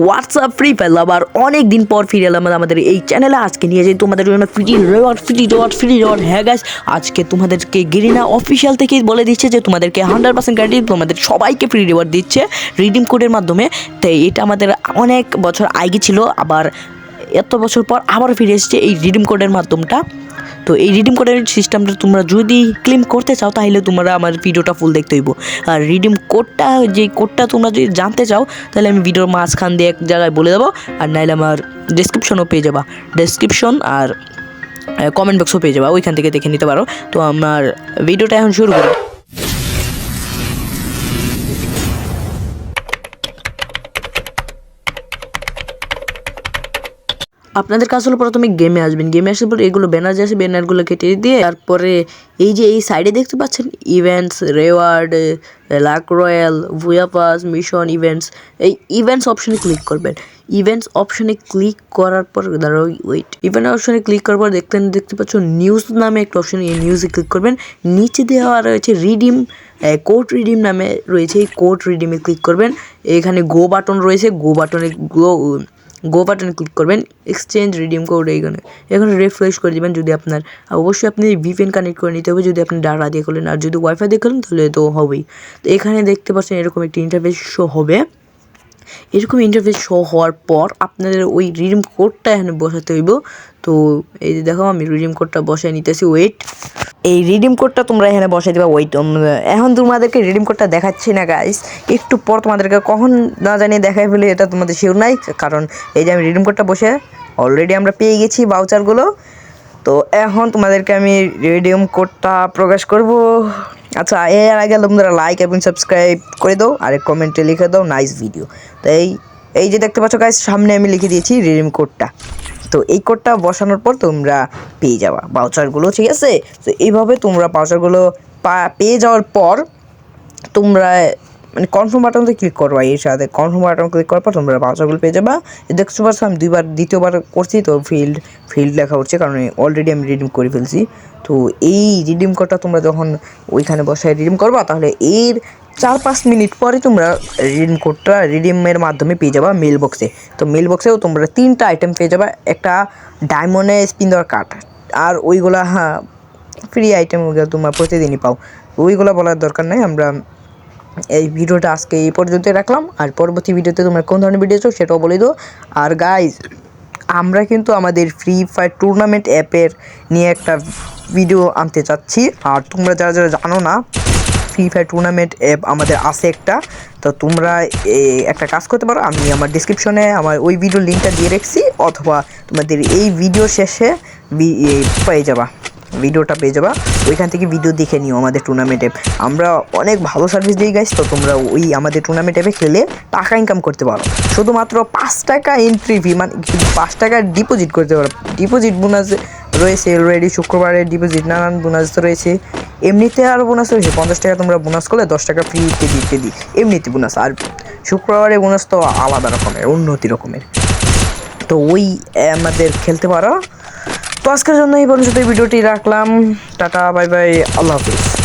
WhatsApp free fire আবার অনেক দিন পর ফিরে এলাম আমাদের এই চ্যানেলে আজকে নিয়ে যাই তোমাদের জন্য free reward free reward free reward হ্যাঁ গাইস আজকে তোমাদেরকে গেরিনা অফিসিয়াল থেকেই বলে দিচ্ছে যে তোমাদেরকে হান্ড্রেড পার্সেন্ট গ্যারান্টি তোমাদের সবাইকে ফ্রি রেওয়ার্ড দিচ্ছে রিডিম কোডের মাধ্যমে। তাই এটা আমাদের অনেক বছর আগে ছিল, আবার এত বছর পর আবার ফিরে এসেছে এই রিডিম কোডের মাধ্যমটা। তো এই রিডিম কোডের সিস্টেমটা তোমরা যদি ক্লেম করতে চাও, তাহলে তোমরা আমার ভিডিওটা ফুল দেখতে হইব। আর রিডিম কোডটা যে কোডটা তোমরা যদি জানতে চাও, তাহলে আমি ভিডিওর মাঝখান দিয়ে এক জায়গায় বলে দেবো, আর নাহলে আমার ডিসক্রিপশনও পেয়ে যাবা। ডিসক্রিপশন আর কমেন্ট বক্সও পেয়ে যাবা, ওইখান থেকে দেখে নিতে পারো। তো আমার ভিডিওটা এখন শুরু করি। আপনাদের কাজ হলো প্রথমে গেমে আসবেন। গেমে আসার পর এগুলো ব্যানার যে আছে ব্যানারগুলো কেটে দিয়ে তারপরে এই যে এই সাইডে দেখতে পাচ্ছেন ইভেন্টস রেওয়ার্ড লাক রয়্যাল ভুয়া পাস মিশন ইভেন্টস এই ইভেন্টস অপশনে ক্লিক করবেন। ইভেন্টস অপশনে ক্লিক করার পর, দাঁড়াও ওয়েট ইভেন্ট অপশনে ক্লিক করার পর দেখতে দেখতে পাচ্ছ নিউজ নামে একটা অপশন এই নিউজে ক্লিক করবেন। নিচে দেওয়া রয়েছে রিডিম কোড রিডিম নামে রয়েছে, এই কোড রিডিমে ক্লিক করবেন। এখানে গো বাটন রয়েছে গো বাটনে গো গো বাটনে ক্লিক করবেন এক্সচেঞ্জ রিডিম কোড এইখানে এখানে রিফ্রেশ করে দিবেন যদি আপনার অবশ্যই আপনি ভিপিএন কানেক্ট করে নিতে হবে যদি আপনি ডাটা দিয়ে করলেন আর যদি ওয়াইফাই দিয়ে করলেন তাহলে তো হবেই। তো এখানে দেখতে পাচ্ছেন এরকম একটি ইন্টারফেস শো হবে। এরকম ইন্টারফেস শো হওয়ার পর আপনাদের ওই রিডিম কোডটা এখানে বসাতে হইব। তো এই যে দেখো আমি রিডিম কোডটা বসায় নিতেছি ওয়েট এই রিডিম কোডটা তোমরা এখানে বসাই দেবা ওয়েট এখন তোমাদেরকে রিডিম কোডটা দেখাচ্ছি না গাইস একটু পর তোমাদেরকে কখন না জানি দেখাই ফেলে, এটা তোমাদের শিওর নাই, কারণ এই যে আমি রিডিম কোডটা বসে অলরেডি আমরা পেয়ে গেছি বাউচারগুলো তো এখন তোমাদেরকে আমি রিডিম কোডটা প্রকাশ করব। আচ্ছা এর আগে তোমরা লাইক এবং সাবস্ক্রাইব করে দাও, আর কমেন্টে লিখে দাও নাইস ভিডিও তো এই এই যে দেখতে পাচ্ছ গাইস সামনে আমি লিখে দিয়েছি রিডিম কোডটা তো এই কোডটা বসানোর পর তোমরা পেয়ে যাওয়া বাউচারগুলো ঠিক আছে? তো এইভাবে তোমরা বাউচারগুলো পা, পেয়ে যাওয়ার পর তোমরা মানে কনফার্ম বাটনতে ক্লিক করবা, এর সাথে কনফার্ম বাটন ক্লিক করার পর তোমরা বাউচারগুলো পেয়ে যাবা। দেখতে পাচ্ছ আমি দুইবার, দ্বিতীয়বার করছি, তো ফিল্ড ফিল্ড লেখা হচ্ছে, কারণ অলরেডি আমি রিডিম করে ফেলছি। তো এই রিডিম কোডটা তোমরা যখন ওইখানে বসায় রিডিম করবা, তাহলে এর চার পাঁচ মিনিট পরে তোমরা রিডিম কোডটা রিডিমের মাধ্যমে পেয়ে যাবা মেল বক্সে তো মেল বক্সেও তোমরা তিনটা আইটেম পেয়ে যাবা, একটা ডায়মন্ডে স্পিন দেওয়ার কার্ড আর ওইগুলা হ্যাঁ ফ্রি আইটেম ওগুলো তোমরা প্রতিদিনই পাও। ওইগুলো বলার দরকার নেই, আমরা এই ভিডিওটা আজকে এই পর্যন্ত রাখলাম। আর পরবর্তী ভিডিওতে তোমরা কোন ধরনের ভিডিও চাও সেটাও বলে দাও আর গাইজ আমরা কিন্তু আমাদের ফ্রি ফায়ার টুর্নামেন্ট অ্যাপের নিয়ে একটা ভিডিও আনতে চাচ্ছি। আর তোমরা যারা যারা জানো না ফ্রি ফায়ার টুর্নামেন্ট অ্যাপ আমাদের আছে একটা। তো তোমরা একটা কাজ করতে পারো, আমি আমার ডিসক্রিপশনে আমার ওই ভিডিও লিঙ্কটা দিয়ে রেখেছি, অথবা তোমাদের এই ভিডিও শেষে পেয়ে যাবা ভিডিওটা পেয়ে যাবা, ওইখান থেকে ভিডিও দেখে নিও আমাদের টুর্নামেন্ট অ্যাপ আমরা অনেক ভালো সার্ভিস দিই গাইস তো তোমরা ওই আমাদের টুর্নামেন্ট অ্যাপে খেলে টাকা ইনকাম করতে পারো। শুধুমাত্র পাঁচ টাকা এন্ট্রি ফি মানে পাঁচ টাকা ডিপোজিট করতে পারো। ডিপোজিট বোনাস রয়েছে অলরেডি শুক্রবারের ডিপোজিট নানান বোনাস রয়েছে। এমনিতে আরও বোনাস রয়েছে, পঞ্চাশ টাকা তোমরা বোনাস করলে দশ টাকা ফ্রি কেজি ইত্যাদি এমনিতে বোনাস আর শুক্রবারে বোনাস তো আলাদা রকমের, উন্নতি রকমের। তো ওই আমাদের খেলতে পারো। তো আজকের জন্য এই পর্যন্ত ভিডিওটি রাখলাম। টাটা বাই বাই আল্লাহ হাফিজ।